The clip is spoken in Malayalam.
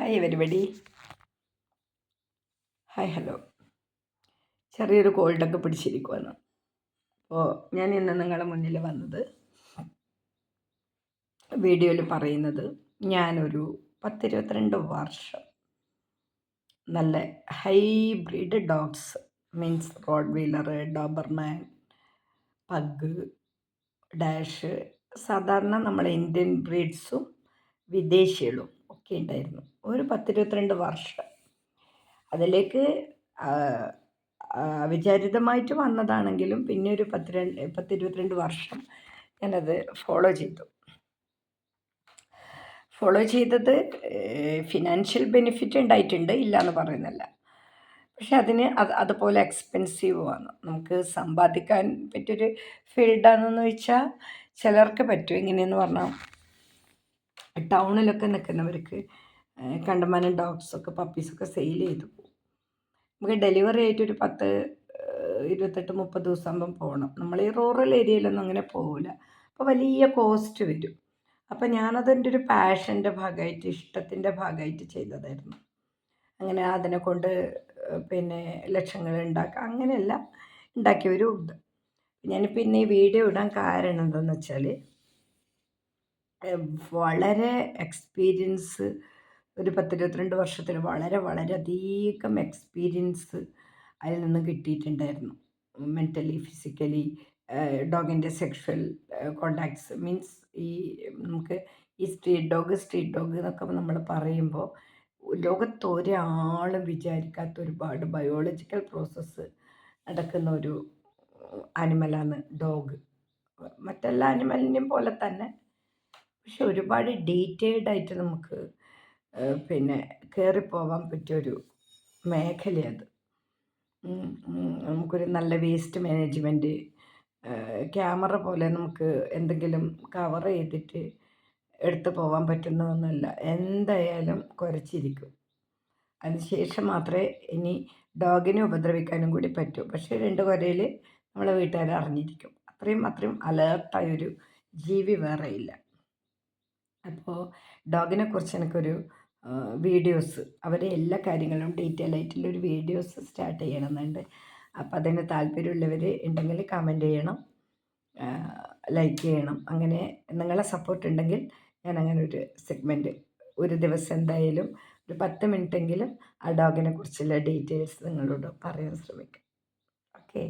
ഹായ് എവരിബഡി ഹായ് ഹലോ ചെറിയൊരു കോൾഡൊക്കെ പിടിച്ചിരിക്കുവാണ്. അപ്പോൾ ഞാൻ ഇന്ന് നിങ്ങളുടെ മുന്നിൽ വന്നത് വീഡിയോയിൽ പറയുന്നത് ഞാനൊരു പത്തിരുപത്തിരണ്ട് വർഷം നല്ല hybrid dogs means rottweiler doberman pug dash സാധാരണ നമ്മളെ ഇന്ത്യൻ ബ്രീഡ്സും വിദേശികളും ഒക്കെ ഉണ്ടായിരുന്നു. ഒരു പത്തിരുപത്തിരണ്ട് വർഷം. അതിലേക്ക് വിചാരിതമായിട്ട് വന്നതാണെങ്കിലും പിന്നെ ഒരു പത്ത് രണ്ട് പത്തിരുപത്തിരണ്ട് വർഷം ഞാനത് ഫോളോ ചെയ്തു. ഫോളോ ചെയ്തത് ഫിനാൻഷ്യൽ ബെനിഫിറ്റ് ഉണ്ടായിട്ടുണ്ട് ഇല്ല എന്ന് പറയുന്നില്ല പക്ഷെ അതിന് അത് അതുപോലെ എക്സ്പെൻസീവുമാണ് നമുക്ക് സമ്പാദിക്കാൻ പറ്റിയൊരു ഫീൽഡാണെന്ന് വെച്ചാൽ ചിലർക്ക് പറ്റും. എങ്ങനെയെന്ന് പറഞ്ഞാൽ ടൗണിലൊക്കെ നിൽക്കുന്നവർക്ക് കണ്ടമാനം ഡോഗ്സൊക്കെ പപ്പീസൊക്കെ സെയിൽ ചെയ്തു പോകും നമുക്ക് ഡെലിവറി ആയിട്ട് ഒരു പത്ത് ഇരുപത്തെട്ട് മുപ്പത് ദിവസം ആകുമ്പം പോകണം. നമ്മൾ ഈ റൂറൽ ഏരിയയിലൊന്നും അങ്ങനെ പോകില്ല അപ്പോൾ വലിയ കോസ്റ്റ് വരും. അപ്പോൾ ഞാനതെന്റെ ഒരു പാഷന്റെ ഭാഗമായിട്ട് ഇഷ്ടത്തിന്റെ ഭാഗമായിട്ട് ചെയ്തതായിരുന്നു. അങ്ങനെ അതിനെ കൊണ്ട് പിന്നെ ലക്ഷങ്ങൾ ഉണ്ടാക്കുക അങ്ങനെയല്ല ഉണ്ടാക്കിയവരും ഉണ്ട്. ഞാൻ പിന്നെ ഈ വീഡിയോ ഇടാൻ കാരണം എന്താണെന്ന് വെച്ചാൽ വളരെ എക്സ്പീരിയൻസ് ഒരു പത്തിരുപത്തിരണ്ട് വർഷത്തിൽ വളരെ വളരെ അധികം എക്സ്പീരിയൻസ് അതിൽ നിന്ന് കിട്ടിയിട്ടുണ്ടായിരുന്നു. മെന്റലി ഫിസിക്കലി ഡോഗിന്റെ സെക്ഷൽ കോണ്ടാക്ട്സ് മീൻസ് ഈ നമുക്ക് ഈ സ്ട്രീറ്റ് ഡോഗ് സ്ട്രീറ്റ് ഡോഗ് എന്നൊക്കെ നമ്മൾ പറയുമ്പോൾ ലോകത്ത് ഒരാളും വിചാരിക്കാത്ത ഒരുപാട് ബയോളജിക്കൽ പ്രോസസ്സ് നടക്കുന്ന ഒരു ആനിമലാണ് ഡോഗ്. മറ്റെല്ലാ ആനിമലിനെയും പോലെ തന്നെ പക്ഷെ ഒരുപാട് ഡീറ്റെയിൽഡ് ആയിട്ട് നമുക്ക് പിന്നെ കയറിപ്പോവാൻ പറ്റിയൊരു മേഖലയത്. നമുക്കൊരു നല്ല വേസ്റ്റ് മാനേജ്മെന്റ് ക്യാമറ പോലെ നമുക്ക് എന്തെങ്കിലും കവർ ചെയ്തിട്ട് എടുത്തു പോകാൻ പറ്റുന്നതൊന്നുമല്ല. എന്തായാലും കുറച്ചിരിക്കും അതിനുശേഷം മാത്രമേ ഇനി ഡോഗിനെ ഉപദ്രവിക്കാനും കൂടി പറ്റൂ. പക്ഷേ രണ്ട് കൊരയിൽ നമ്മളെ വീട്ടുകാർ അറിഞ്ഞിരിക്കും. അത്രയും അത്രയും അലേർട്ടായൊരു ജീവി വേറെയില്ല അപ്പോൾ ഡോഗിനെ കുറിച്ച് എനിക്കൊരു വീഡിയോസ് അവരെ എല്ലാ കാര്യങ്ങളും ഡീറ്റെയിൽ ആയിട്ടുള്ള ഒരു വീഡിയോസ് സ്റ്റാർട്ട് ചെയ്യണമെന്നുണ്ട്. അപ്പം അതിന് താല്പര്യമുള്ളവർ ഉണ്ടെങ്കിൽ കമന്റ് ചെയ്യണം ലൈക്ക് ചെയ്യണം. അങ്ങനെ നിങ്ങളെ സപ്പോർട്ട് ഉണ്ടെങ്കിൽ ഞാൻ അങ്ങനെ ഒരു സെഗ്മെന്റ് ഒരു ദിവസം എന്തായാലും ഒരു പത്ത് മിനിറ്റെങ്കിലും ആ ഡോഗിനെ കുറിച്ചുള്ള ഡീറ്റെയിൽസ് നിങ്ങളോട് പറയാൻ ശ്രമിക്കാം. ഓക്കെ?